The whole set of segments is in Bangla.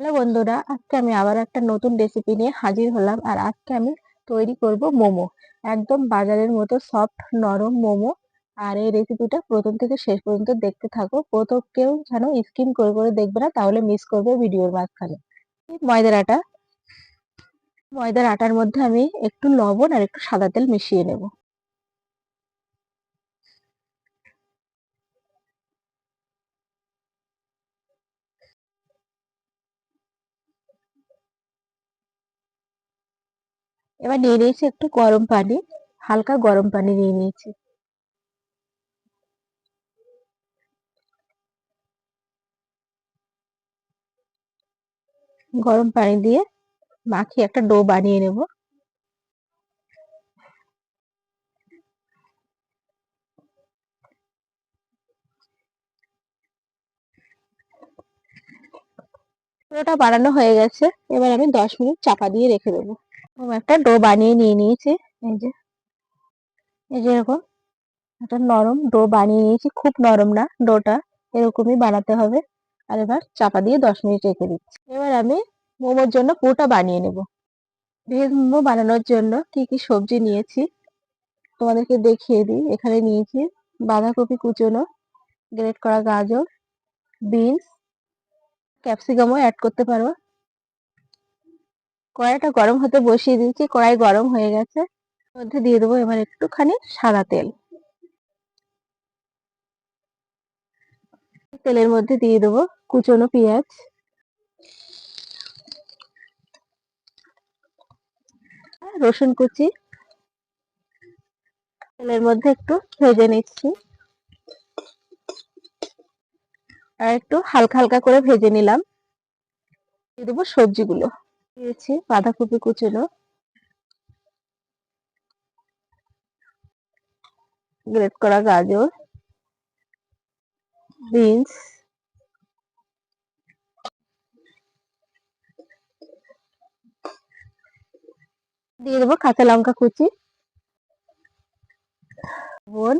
হ্যালো বন্ধুরা, আজকে আমি আবার একটা নতুন রেসিপি নিয়ে হাজির হলাম আর আজকে আমি তৈরি করব মোমো। একদম বাজারের মতো সফট নরম মোমো। আর এই রেসিপিটা প্রথম থেকে শেষ পর্যন্ত দেখতে থাকো। প্রথম কেউ যেন স্কিম করে করে দেখবে না, তাহলে মিস করবে ভিডিওর মাঝখানে। ময়দার আটা, ময়দার আটার মধ্যে আমি একটু লবণ আর একটু সাদা তেল মিশিয়ে নেব। এবার নিয়ে নিয়েছি একটু গরম পানি, হালকা গরম পানি নিয়ে নিয়েছি। গরম পানি দিয়ে মাখিয়ে একটা ডো বানিয়ে নেব। পুরোটা বানানো হয়ে গেছে, এবার আমি দশ মিনিট চাপা দিয়ে রেখে দেবো। একটা ডো বানিয়ে নিয়ে নিয়েছি। এই যে এই যে এরকম একটা নরম ডো বানিয়ে নিয়েছি। খুব নরম না ডোটা, এরকমই বানাতে হবে। আর এবার চাপা দিয়ে দশ মিনিট রেখে দিচ্ছি। এবার আমি মোমোর জন্য পুরোটা বানিয়ে নেব। ভেজ মোমো বানানোর জন্য কি কি সবজি নিয়েছি তোমাদেরকে দেখিয়ে দিই। এখানে নিয়েছি বাঁধাকপি কুচোনো, গ্রেট করা গাজর, বিনস, ক্যাপসিকামও অ্যাড করতে পারো। কড়াইটা গরম হতে বসিয়ে দিয়েছি, কড়াই গরম হয়ে গেছে। মধ্যে দিয়ে দেবো এবার একটুখানি সাদা তেল। তেলের মধ্যে দিয়ে দেবো কুচনো পেঁয়াজ। রসুন কুচি। তেলের মধ্যে একটু ভেজে নিচ্ছি। আর একটু হালকা হালকা করে ভেজে নিলাম। দিয়ে দেবো সবজিগুলো। দিয়েছি, বাঁধাকপি কুচনো। গ্রেট করা গাজর। বিনস। দিয়ে দেবো কাঁচা লঙ্কা কুচি। বোন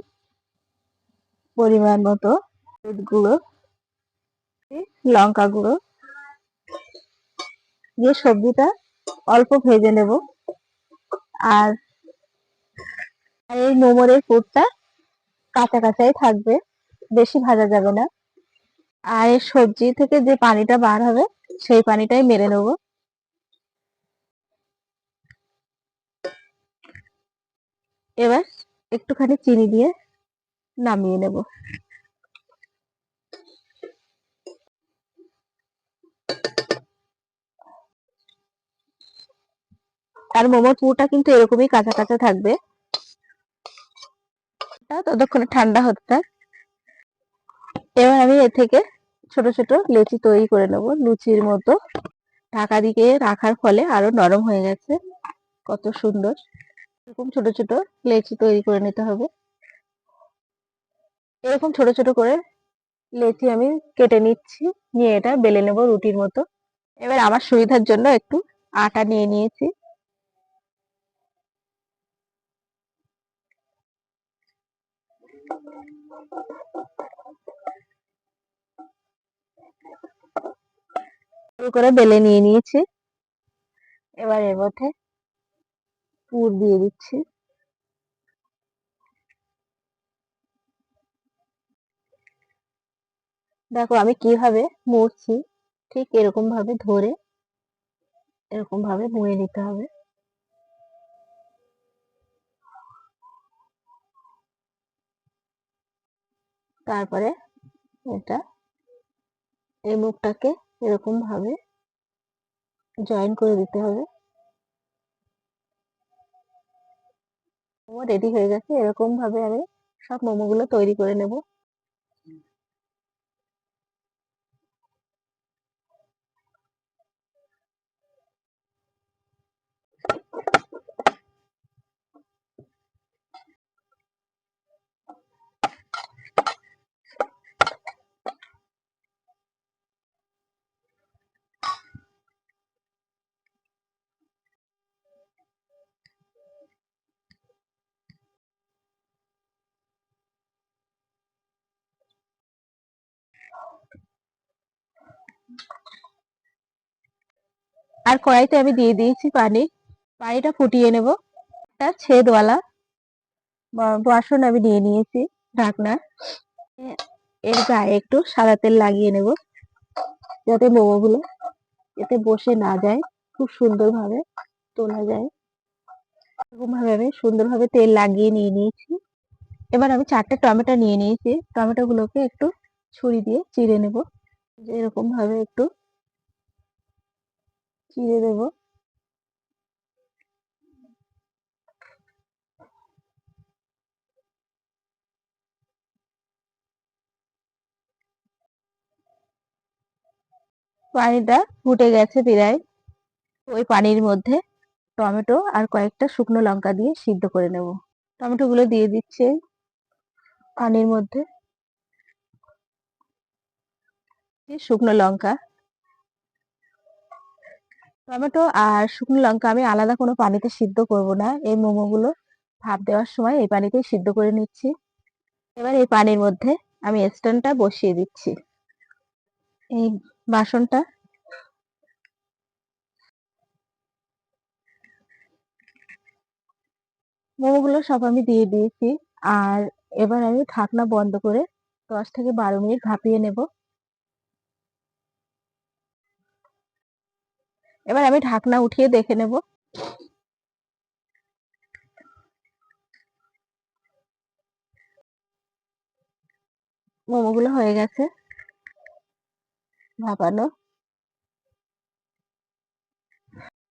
পরিমাণ মতো গুঁড়ো। লঙ্কা গুঁড়ো। দিয়ে সবজিটা অল্প ভেজে নেব। আর এই মোমোরের পুরটা কাঁচা কাঁচাই থাকবে, বেশি ভাজা যাবে না। আর এই সবজি থেকে যে পানিটা বার হবে, সেই পানিটাই মেরে নেব। এবার একটুখানি চিনি দিয়ে নামিয়ে নেব। আর মোমোর পুরটা কিন্তু এরকমই কাঁচা কাঁচা থাকবে। ততক্ষণে ঠান্ডা হতে থাক এবার আমি এ থেকে ছোট ছোট লেচি তৈরি করে নেব, লুচির মতো। ঢাকা দিকে রাখার ফলে আরও নরম হয়ে গেছে। কত সুন্দর। এরকম ছোট ছোট লেচি তৈরি করে নিতে হবে। এরকম ছোট ছোট করে লেচি আমি কেটে নিচ্ছি, নিয়ে এটা বেলে নেব রুটির মতো। এবার আমার সুবিধার জন্য একটু আটা নিয়ে নিয়েছি। করে বেলে নিয়ে নিয়েছি। এবার এর মধ্যে পুর দিয়ে দিচ্ছি। দেখো আমি কীভাবে মুড়ছি, ঠিক এরকম ভাবে ধরে এরকম ভাবে মুড়ে নিতে হবে। তারপরে এটা এই মুখটাকে এরকম ভাবে জয়েন করে দিতে হবে। মোমো রেডি হয়ে গেছে, এরকম ভাবে আমি সব মোমোগুলো তৈরি করে নেব। আর কড়াইতে আমি দিয়ে দিয়েছি পানি। পানিটা ফুটিয়ে নেব। একটা ছেদওয়ালা বাসন আমি নিয়ে নিয়েছি ঢাকনা। এর গায়ে একটু সাদা তেল লাগিয়ে নেব যাতে মোমোগুলো এতে বসে না যায়, খুব সুন্দরভাবে তোলা যায়। এরকম ভাবে আমি সুন্দরভাবে তেল লাগিয়ে নিয়ে নিয়েছি। এবার আমি চারটে টমেটো নিয়ে নিয়েছি। টমেটো গুলোকে একটু ছুরি দিয়ে চিড়ে নেব। যে এরকম ভাবে একটু চিড়ে দেব। পানিটা ফুটে গেছে প্রায়। ওই পানির মধ্যে টমেটো আর কয়েকটা শুকনো লঙ্কা দিয়ে সিদ্ধ করে নেব। টমেটো গুলো দিয়ে দিচ্ছে পানির মধ্যে এই শুকনো লঙ্কা। টমেটো আর শুকনো লঙ্কা আমি আলাদা কোনো পানিতে সিদ্ধ করব না। এই মোমো গুলো ভাপ দেওয়ার সময় এই পানিতেই সিদ্ধ করে নিচ্ছি। এবার এই পানির মধ্যে আমি স্ট্যান্ডটা বসিয়ে দিচ্ছি। এই বাসনটা। মোমোগুলো সব আমি দিয়ে দিয়েছি। আর এবার আমি ঢাকনা বন্ধ করে দশ থেকে বারো মিনিট ভাপিয়ে নেব। এবার আমি ঢাকনা উঠিয়ে দেখে নেব। মোমোগুলো হয়ে গেছে। ভাপানো।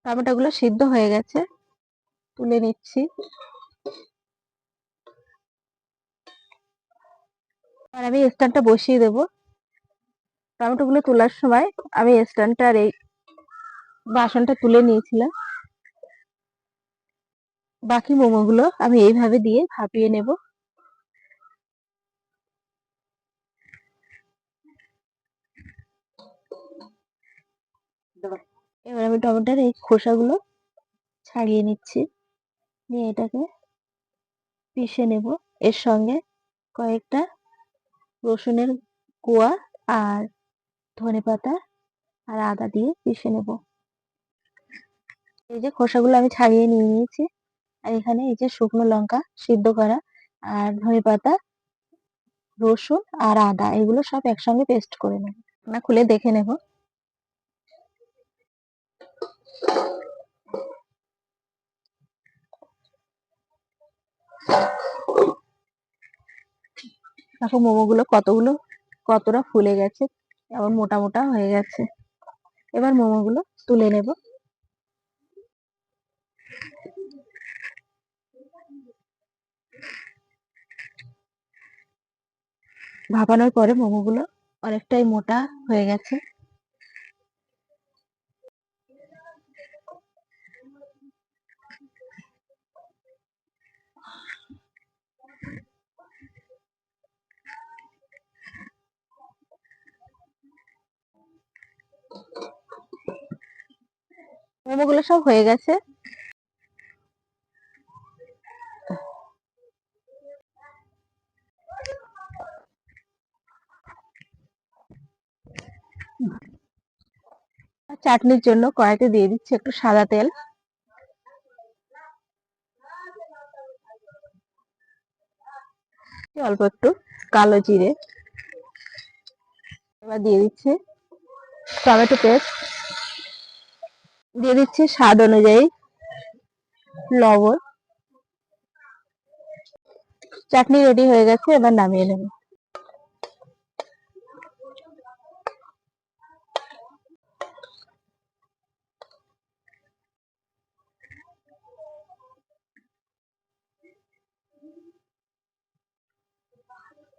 টমেটো গুলো সিদ্ধ হয়ে গেছে। তুলে নিচ্ছি। আর আমি স্ট্যান্ডটা বসিয়ে দেব। টমেটো গুলো তোলার সময় আমি স্ট্যান্ডটার এই বাসনটা তুলে নিয়েছিলাম। বাকি মোমোগুলো আমি এইভাবে দিয়ে ভাপিয়ে নেব। এবার আমি টমেটোর এই খোসাগুলো ছাড়িয়ে নিচ্ছি। নিয়ে এটাকে পিষে নেব। এর সঙ্গে কয়েকটা রসুনের কোয়া আর ধনেপাতা আর আদা দিয়ে পিষে নেব। এই যে খোসাগুলো আমি ছাড়িয়ে নিয়ে নিয়েছি। আর এখানে এই যে শুকনো লঙ্কা সিদ্ধ করা আর ধনেপাতা, রসুন আর আদা, এগুলো সব একসঙ্গে পেস্ট করে নেব। না খুলে দেখে নেব। দেখো মোমোগুলো কতগুলো, কতটা ফুলে গেছে এমন মোটা মোটা হয়ে গেছে। এবার মোমোগুলো তুলে নেব। ভাপানোর পরে মোমোগুলো অনেকটাই মোটা হয়ে গেছে। মোমোগুলো সব হয়ে গেছে আর চাটনির জন্য কড়াইতে দিয়ে দিচ্ছি একটু সাদা তেল। অল্প একটু কালো জিরে। এবার দিয়ে দিচ্ছি টমেটো পেস্ট। দিয়ে দিচ্ছি স্বাদ অনুযায়ী লবণ। চাটনি রেডি হয়ে গেছে, এবার নামিয়ে নেব।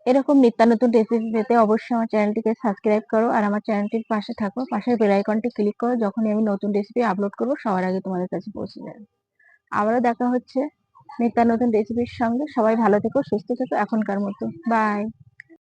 এরকম নিত্য নতুন রেসিপি পেতে অবশ্যই আমার চ্যানেলটিকে সাবস্ক্রাইব করো আর আমার চ্যানেলটির পাশে থাকো। পাশের বেল আইকনটি ক্লিক করো যখনই আমি নতুন রেসিপি আপলোড করব সবার আগে তোমাদের কাছে পৌঁছে যাবে। আবারও দেখা হচ্ছে নিত্য নতুন রেসিপির সঙ্গে। সবাই ভালো থেকো, সুস্থ থেকো এখনকার মতো। বাই